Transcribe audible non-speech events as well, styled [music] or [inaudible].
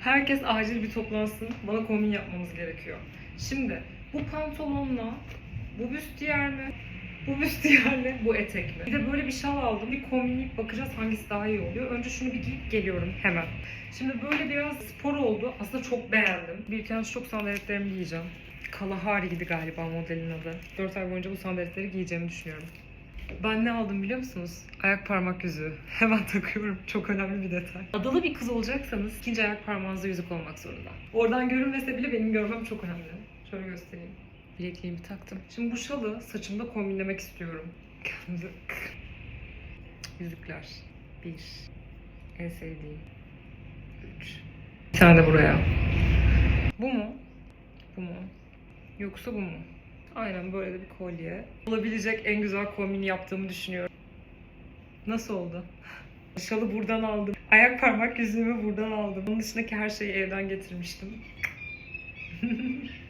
Herkes acil bir toplansın. Bana kombin yapmamız gerekiyor. Şimdi bu pantolonla bu büstiyer mi? Bu büstiyer [laughs] mi? Bu etek mi? Bir de böyle bir şal aldım. Bir kombinleyip bakacağız hangisi daha iyi oluyor. Önce şunu bir giyip geliyorum hemen. Şimdi böyle biraz spor oldu. Aslında çok beğendim. Bir iki çok sandaletlerimi giyeceğim. Kalahari gibi galiba modelin adı. 4 ay boyunca bu sandaletleri giyeceğimi düşünüyorum. Ben ne aldım biliyor musunuz? Ayak parmak yüzüğü. [laughs] Hemen takıyorum. Çok önemli bir detay. Adalı bir kız olacaksanız ikinci ayak parmağınızda yüzük olmak zorunda. Oradan görünmese bile benim görmem çok önemli. Şöyle göstereyim. Bilekliğimi taktım. Şimdi bu şalı saçımda kombinlemek istiyorum. [laughs] Yüzükler. Bir. En sevdiğim. Üç. Bir tane de buraya. Bu mu? Bu mu? Yoksa bu mu? Aynen böyle bir kolye. Olabilecek en güzel kombini yaptığımı düşünüyorum. Nasıl oldu? [laughs] Şalı buradan aldım. Ayak parmak yüzüğümü buradan aldım. Onun dışındaki her şeyi evden getirmiştim. [laughs]